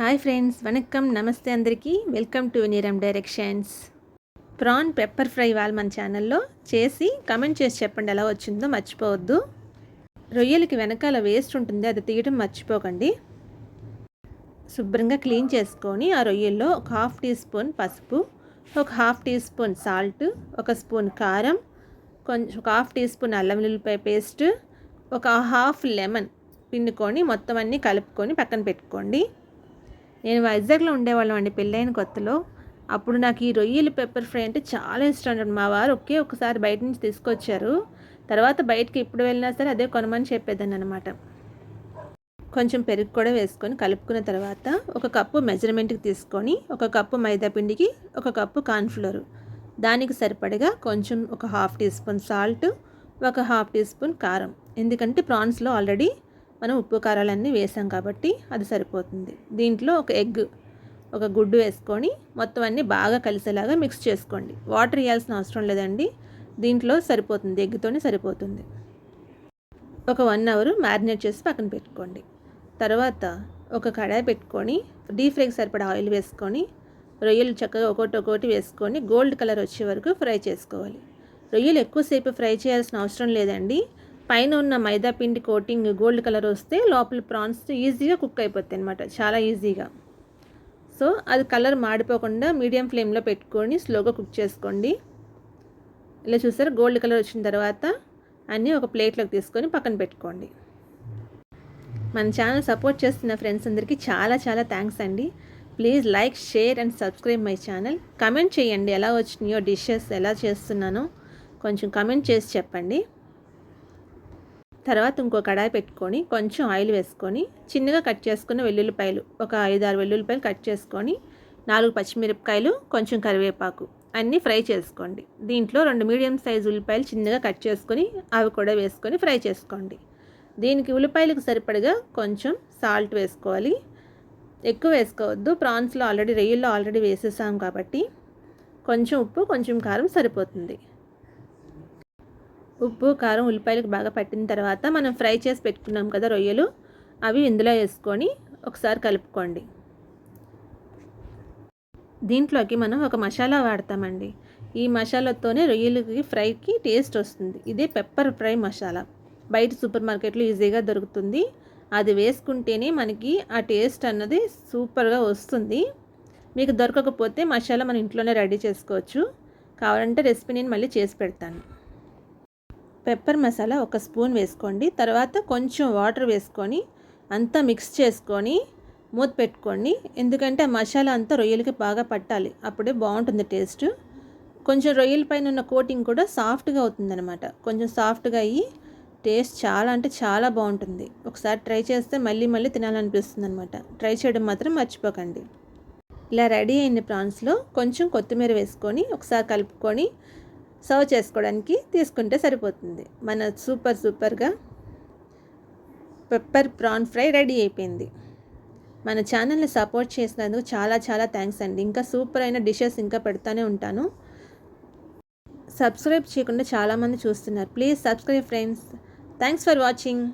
Hi friends వనకం నమస్తే అందరికీ. Welcome to Vineeram directions. Prawn pepper fry వాళ్ళు మన ఛానల్లో చేసి కమెంట్ చేసి చెప్పండి ఎలా వచ్చిందో మర్చిపోవద్దు. రొయ్యలకి వెనకాల వేస్ట్ ఉంటుంది అది తీయడం మర్చిపోకండి. శుభ్రంగా క్లీన్ చేసుకొని ఆ రొయ్యల్లో ఒక హాఫ్ టీ స్పూన్ పసుపు ఒక హాఫ్ టీ స్పూన్ సాల్ట్ ఒక స్పూన్ కారం కొంచెం ఒక హాఫ్ టీ స్పూన్ అల్లం వెల్లుల్లిపాయ పేస్ట్ ఒక హాఫ్ లెమన్ పిండుకొని మొత్తం అన్నీ కలుపుకొని పక్కన పెట్టుకోండి. నేను వైజాగ్లో ఉండేవాళ్ళం అండి పెళ్ళైన కొత్తలో. అప్పుడు నాకు ఈ రొయ్యలు పెప్పర్ ఫ్రై అంటే చాలా ఇష్టం అండి. మా వారు ఒకే ఒకసారి బయట నుంచి తీసుకొచ్చారు. తర్వాత బయటకి ఎప్పుడు వెళ్ళినా సరే అదే కొనమని చెప్పేదాన్ని అనమాట కొంచెం పెరుగు కూడా వేసుకొని కలుపుకున్న తర్వాత ఒక కప్పు మెజర్మెంట్కి తీసుకొని ఒక కప్పు మైదా పిండికి ఒక కప్పు కార్న్ఫ్లోర్. దానికి సరిపడగా కొంచెం ఒక హాఫ్ టీ స్పూన్ సాల్ట్ ఒక హాఫ్ టీ స్పూన్ కారం. ఎందుకంటే ప్రాన్స్లో ఆల్రెడీ మనం ఉప్పు కారాలన్నీ వేసాం కాబట్టి అది సరిపోతుంది. దీంట్లో ఒక ఎగ్ ఒక గుడ్డు వేసుకొని మొత్తం అన్నీ బాగా కలిసేలాగా మిక్స్ చేసుకోండి. వాటర్ వేయాల్సిన అవసరం లేదండి. దీంట్లో సరిపోతుంది ఎగ్తోనే సరిపోతుంది. ఒక వన్ అవర్ మ్యారినేట్ చేసి పక్కన పెట్టుకోండి. తర్వాత ఒక కడాయి పెట్టుకొని డీప్ ఫ్రైకి సరిపడా ఆయిల్ వేసుకొని రొయ్యలు చక్కగా ఒకటి ఒకటి వేసుకొని గోల్డ్ కలర్ వచ్చే వరకు ఫ్రై చేసుకోవాలి. రొయ్యలు ఎక్కువసేపు ఫ్రై చేయాల్సిన అవసరం లేదండి. పైన ఉన్న మైదా పిండి కోటింగ్ గోల్డ్ కలర్ వస్తే లోపల ప్రాన్స్ ఈజీగా కుక్ అయిపోతాయి అనమాట చాలా ఈజీగా. సో అది కలర్ మాడిపోకుండా మీడియం ఫ్లేమ్లో పెట్టుకొని స్లోగా కుక్ చేసుకోండి. ఇలా చూసారు? గోల్డ్ కలర్ వచ్చిన తర్వాత అన్నీ ఒక ప్లేట్లోకి తీసుకొని పక్కన పెట్టుకోండి. మన ఛానల్ సపోర్ట్ చేస్తున్న ఫ్రెండ్స్ అందరికీ చాలా చాలా థ్యాంక్స్ అండి. Please like share and subscribe my channel. Comment చేయండి ఎలా వచ్చినాయో డిషెస్ ఎలా చేస్తున్నానో. కొంచెం కమెంట్ చేసి చెప్పండి. తర్వాత ఇంకో కడాయి పెట్టుకొని కొంచెం ఆయిల్ వేసుకొని చిన్నగా కట్ చేసుకున్న వెల్లుల్లిపాయలు ఒక ఐదు ఆరు వెల్లుల్లిపాయలు కట్ చేసుకొని నాలుగు పచ్చిమిరపకాయలు కొంచెం కరివేపాకు అన్నీ ఫ్రై చేసుకోండి. దీంట్లో రెండు మీడియం సైజు ఉల్లిపాయలు చిన్నగా కట్ చేసుకొని అవి కూడా వేసుకొని ఫ్రై చేసుకోండి. దీనికి ఉల్లిపాయలకు సరిపడగా కొంచెం సాల్ట్ వేసుకోవాలి. ఎక్కువ వేసుకోవద్దు. ప్రాన్స్లో ఆల్రెడీ రొయ్యల్లో ఆల్రెడీ వేసేసాం కాబట్టి కొంచెం ఉప్పు కొంచెం కారం సరిపోతుంది. ఉప్పు కారం ఉల్లిపాయలకు బాగా పట్టిన తర్వాత మనం ఫ్రై చేసి పెట్టుకున్నాం కదా రొయ్యలు అవి ఇందులో వేసుకొని ఒకసారి కలుపుకోండి. దీంట్లోకి మనం ఒక మసాలా వాడతామండి. ఈ మసాలాతోనే రొయ్యలకి ఫ్రైకి టేస్ట్ వస్తుంది. ఇదే పెప్పర్ ఫ్రై మసాలా. బయట సూపర్ మార్కెట్లో ఈజీగా దొరుకుతుంది. అది వేసుకుంటేనే మనకి ఆ టేస్ట్ అన్నది సూపర్గా వస్తుంది. మీకు దొరకకపోతే మసాలా మన ఇంట్లోనే రెడీ చేసుకోవచ్చు. కావాలంటే రెసిపీ నేను మళ్ళీ చేసి పెడతాను. పెప్పర్ మసాలా ఒక స్పూన్ వేసుకోండి. తర్వాత కొంచెం వాటర్ వేసుకొని అంతా మిక్స్ చేసుకొని మూత పెట్టుకోండి. ఎందుకంటే ఆ మసాలా అంతా రొయ్యలకి బాగా పట్టాలి. అప్పుడే బాగుంటుంది టేస్ట్. కొంచెం రొయ్యల పైన ఉన్న కోటింగ్ కూడా సాఫ్ట్గా అవుతుందన్నమాట. కొంచెం సాఫ్ట్గా అయ్యి టేస్ట్ చాలా అంటే చాలా బాగుంటుంది. ఒకసారి ట్రై చేస్తే మళ్ళీ మళ్ళీ తినాలనిపిస్తుంది అనమాట ట్రై చేయడం మాత్రం మర్చిపోకండి. ఇలా రెడీ అయిన ప్రాన్స్లో కొంచెం కొత్తిమీర వేసుకొని ఒకసారి కలుపుకొని సర్వ్ చేసుకోవడానికి తీసుకుంటే సరిపోతుంది. మన సూపర్ సూపర్గా పెప్పర్ ప్రాన్ ఫ్రై రెడీ అయిపోయింది. మన ఛానల్ని సపోర్ట్ చేసినందుకు చాలా చాలా థ్యాంక్స్ అండి. ఇంకా సూపర్ అయిన డిషెస్ ఇంకా పెడతానే ఉంటాను. సబ్స్క్రైబ్ చేయకుండా చాలామంది చూస్తున్నారు. Please subscribe friends. Thanks for watching.